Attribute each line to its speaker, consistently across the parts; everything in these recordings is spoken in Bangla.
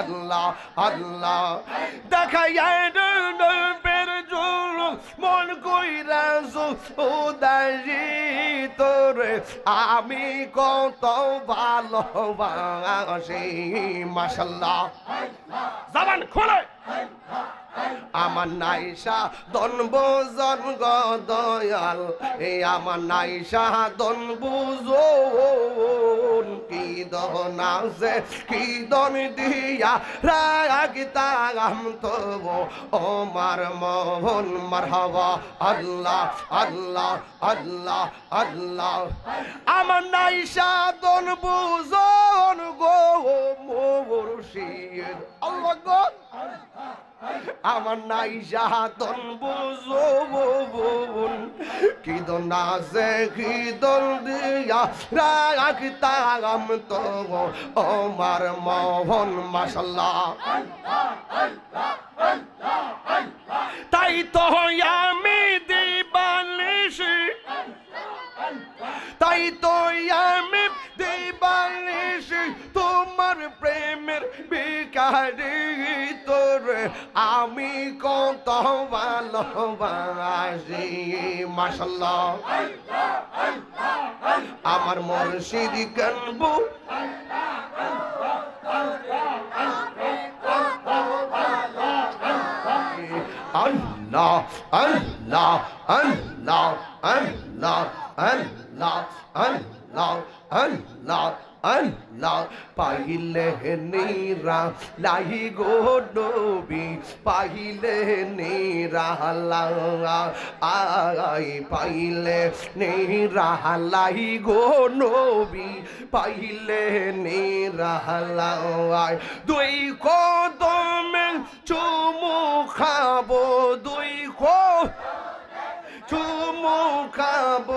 Speaker 1: আল্লাহ আল্লাহ। দেখাই পের জুল মন কইরাস উদারি তোরে, আমি কত ভালোবাসি, মাশাল্লাহ। জবান খোলে। আমার নাইসা দন বোজন দয়াল এই আমার নাইসা দন কিদন নাজে কিদন দিয়া রাগ তাগাম তবো ওমার মোহন, মারহাবা, আল্লাহ আল্লাহ আল্লাহ আল্লাহ। আমার নাই সাধন বুজন গো মোর শির। আল্লাহ আমার নাই জাহাতন বুঝুন কি দন আছে কি দন দিয়া রাখতাম তো আমার মোহন মাসাল্লাহ তাই তো আমি কত ভালোবাসি মাসাল্লাহ আমার মুর্শিদ কানবু। আল্লাহ আল্লাহ আল্লাহ আল্লাহ আল্লাহ। পাইলে নীরা লাহি গো নবী পাইলে নীরা আই পাইলে নীরা লাহি গো নবী পাইলে নীরা আই। দুই কদমে চুমু খাব, দুই কো চুমু খাব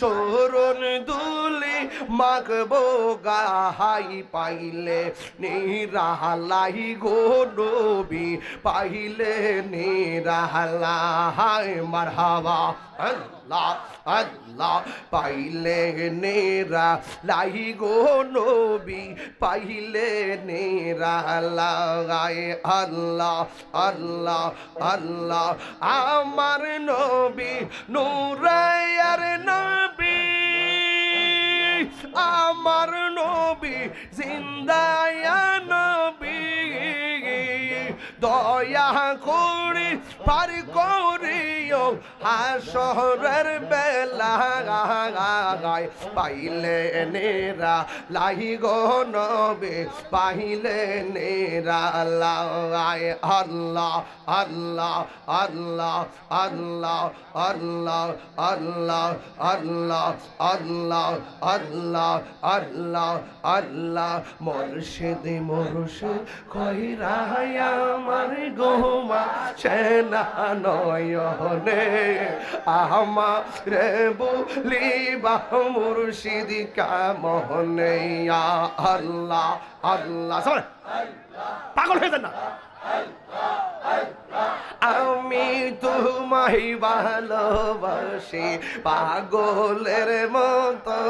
Speaker 1: চরণ দুলি মাখবো, গাহাই পাইলে নিরাহালাই গো নবী, পাইলে নিরাহালাই মারহাবা, আল্লাহ আল্লাহ, পাইলে নেরা লাই গো নবী, পাইলে নেরা লাগায় আল্লাহ আল্লাহ আল্লাহ, আমার নবী নুরায়ার নবী আমার নবী জিন্দায়া নবী। দয়া করে পার করিও হাসরের বেলা পাইলে নেরা লাই গো নবে পাইলে নেরা লাই আল্লাহ আল্লাহ আল্লাহ আল্লাহ আল্লাহ আল্লাহ আল্লাহ আল্লাহ আল্লাহ আল্লাহ আল্লাহ মুর্শিদ মুর্শিদ কইরা আমার গোমা সেনা নয়নে আমারে বলিবা মুর্শিদ কামনে আল্লাহ আল্লাহ পাগল হয়ে যান না। আমি তোমায় ভালোবাসি, পাগলের মতো।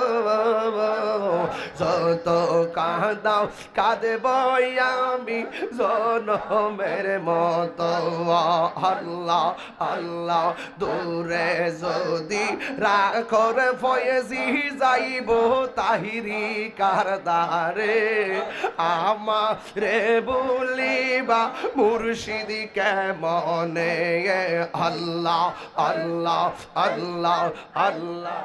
Speaker 1: যত কাঁদাও, কাঁদব আমি জনমের মতো। আল্লাহ আল্লাহ, দূরে যদি রাখর ফয়েজি যাইব তাহিরি কারদারে। আমারে বলিবা মুর্শিদি কেমনে আল্লাহ আল্লাহ আল্লাহ আল্লাহ।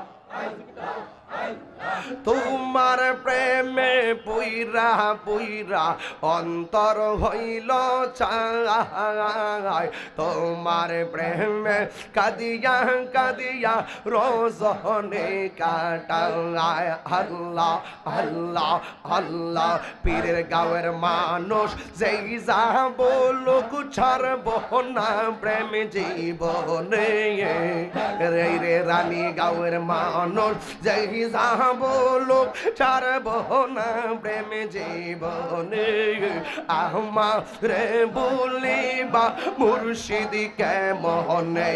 Speaker 1: তোমার প্রেমে পুইরা পুইরা অন্তর হইল চায় তোমার প্রেমে কাদিয়া কাদিয়া রোজনে কাটায়। আল্লাহ আল্লাহ আল্লাহ, পীরের গাঁয়ের মানুষ যেই যা বলুক ছাড়ব না প্রেম জীবনে। রে রে, রানী গাঁয়ের মানুষ যেই যাব লোক ছাড়ব না প্রেম জীবনে। আমার বলিবা, মুর্শিদ কেমনে?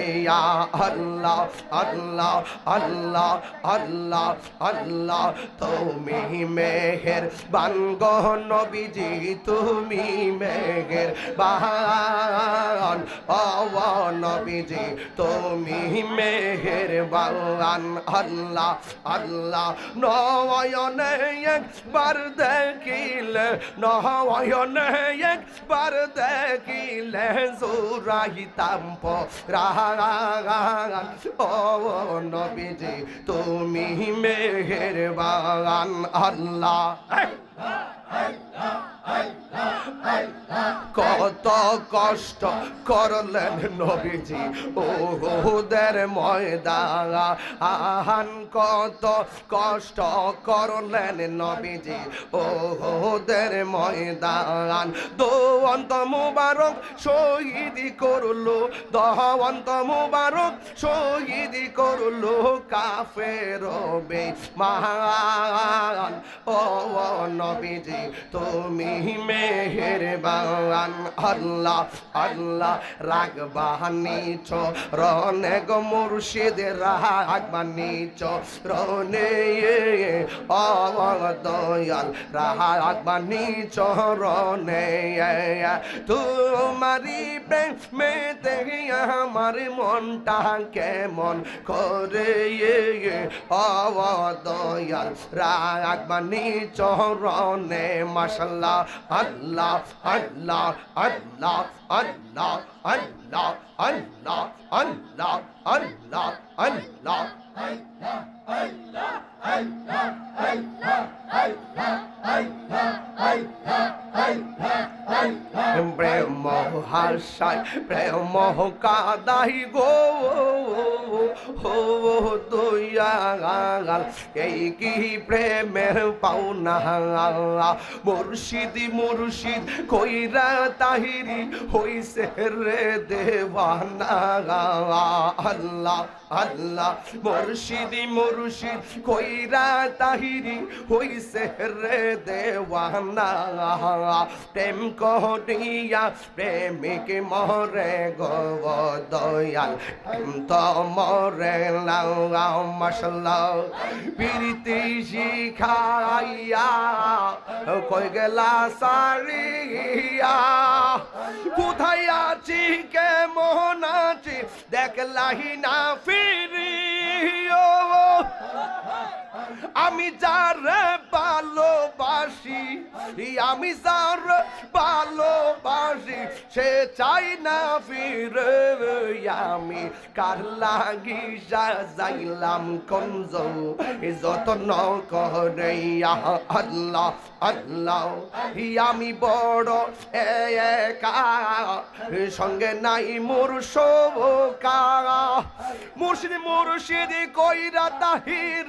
Speaker 1: আল্লাহ আল্লাহ আল্লাহ আল্লাহ আল্লাহ, তুমি মেহের বানগ নবীজি, তুমি মেহের বান অব নবীজি, তুমি মেহের বান আল্লাহ আল্লাহ নয়নে একবার দেখিলে নয়নে একবার দেখিলে জোরাইতাম পরাগান ও নবীজি তুমি মেহেরবান আল্লাহ। কত কষ্ট করলেন নবীজি। ওদের ময়দান। আহান, কত কষ্ট করলেন নবীজি। ওদের ময়দান। দোয়ন্ত মুবারক শহীদ করল। দহন্ত মুবারক শহীদ করল কাফের বে মহান ও, নবীজি, তুমি মেহের মেহেরবান আল্লাহ আল্লাহ রাগবানি রনে গো মুর্শিদ রাগবানি চরণে অদয়াল রাগবানি রনে তোমারি প্রেমে তেহি আমার মনটা কেমন করে অদয়াল রাগবানি রনে, মশাল্লাহ আল্লাহ আল্লাহ আল্লাহ আল্লাহ আল্লাহ আল্লাহ আল্লাহ আল্লাহ আল্লাহ। প্রেম হাসাই প্রেম কাদাই গো। হো দয়াল এই কি প্রেমের পাওনা মুর্শিদি, মুর্শিদ, কইরা তাহিরি হইছে রে দেওয়ানা আল্লাহ আল্লাহ মুর্শিদি, মুর্শিদ, কইরা তাহিরি হইছে রে দেওয়ানা প্রেম করিয়া প্রেমিক মরে গো দয়াল। প্রেম তো গেলা সারিয়া? কোথায় আছি কেমন আছি? দেখলাহি না ফিরিও। আমি যারে ভালোবাসি আমি যার ভালোবাসি, সে চাই না ফিরে আমি কার লাগি যাইলাম কঞ্জ যত্ন করে আল্লাহ আল্লাহ আমি বড় একা সঙ্গে নাই মোর শোকা মুর্শিদ মুর্শিদ কইরা তাহির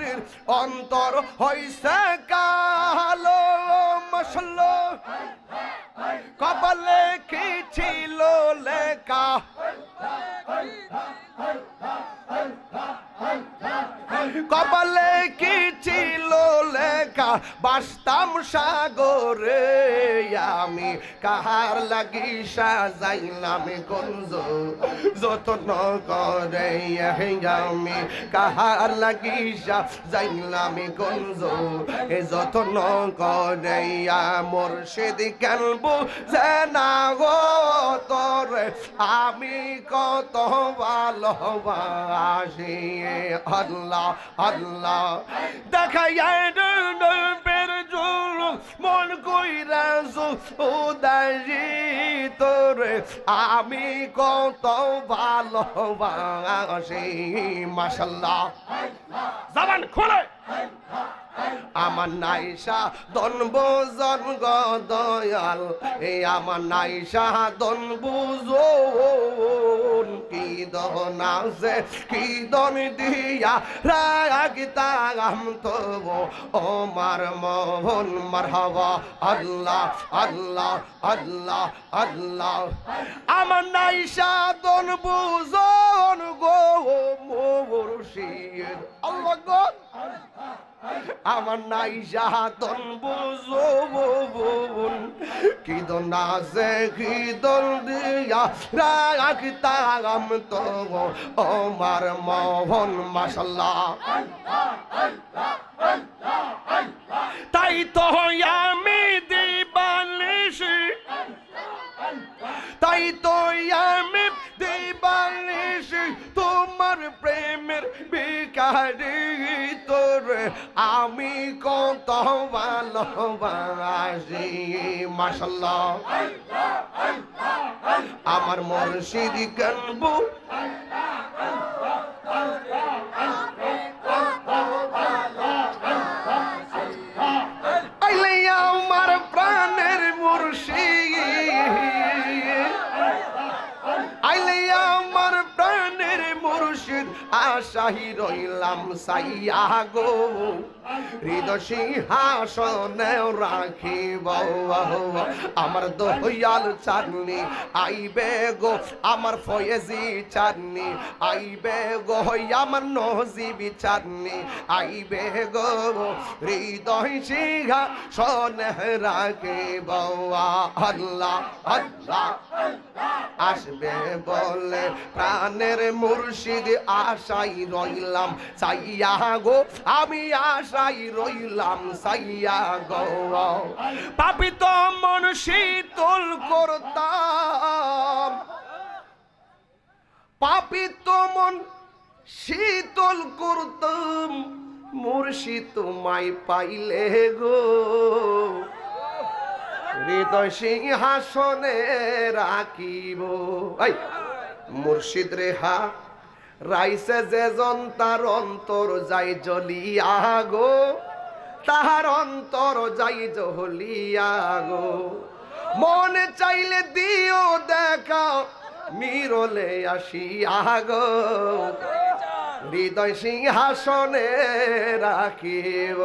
Speaker 1: অন্তর হইছে কালো মশল কপালে কি ছিল লেখা? কপালে কি ছিল লেখা? বাসতাম সাগরে, আমি কাহার লাগি সাজাইলাম গঞ্জ। যত্ন করে আমি কাহার লাগি সাজাইলাম গঞ্জ। এ যত্ন করে মোর সেদি কেনবো যে না গো তোরে? আমি কত ভালোবাসি আল্লাহ আল্লাহ। দেখাই পের জোর মন কইরা উদাসী তোরে। আমি কত ভালোবাসি মাসাল্লাহ জবান খোলে। আমার নাইসা দন বোজন গো আমার নাইসা দন বুঝুন কি দন আছে, কি দন দিয়া রাগিতাম তো ওমার মোহন মারহাবা, আল্লাহ আল্লাহ আল্লাহ আল্লাহ। আমার নাইসা দন বুঝন গো মুর্শিদ। আল্লাহ গো। আমার নাই সাহাতন বুঝুন কি দন আছে কি দন দিয়া রাখতাম তো আমার মোহন মাসাল্লাহ তাই তো আমি তোমার প্রেমের বিকারি তোর আমি কত ভালোবাসি মাসাল্লাহ আমার মুর্শিদ কানবু আশাহি রইলাম সাইয়া গো হৃদয় সিংহাসনে রাখিব, আমার দয়াল চাঁদনি আইবে গো, আমার ফয়েজি চাঁদনি আইবে গো, আমার নজিবি চাঁদনি আইবে গো, হৃদয় সিংহাসনে রাখিব। আল্লাহ আল্লাহ, আসবে বলে প্রাণের মুর্শিদ আশাই রইলাম সাইয়া গো আমি আশাই রইলাম সাইয়া গো পাপি তো মন শীতল করতাম পাপি তো মন শীতল করতাম, মুর্শিদ তোমায় পাইলে গো। হৃদয় সিংহাসনে রাখিব। মুর্শিদ রেহা। রাইসে যে তার অন্তর যাই জ্বলিয়া গো, তাহার অন্তর যাই জ্বলিয়া গো। মনে চাইলে দিও দেখা মিরলে আসিয়া গো। হৃদয় সিংহাসনে রাখিব।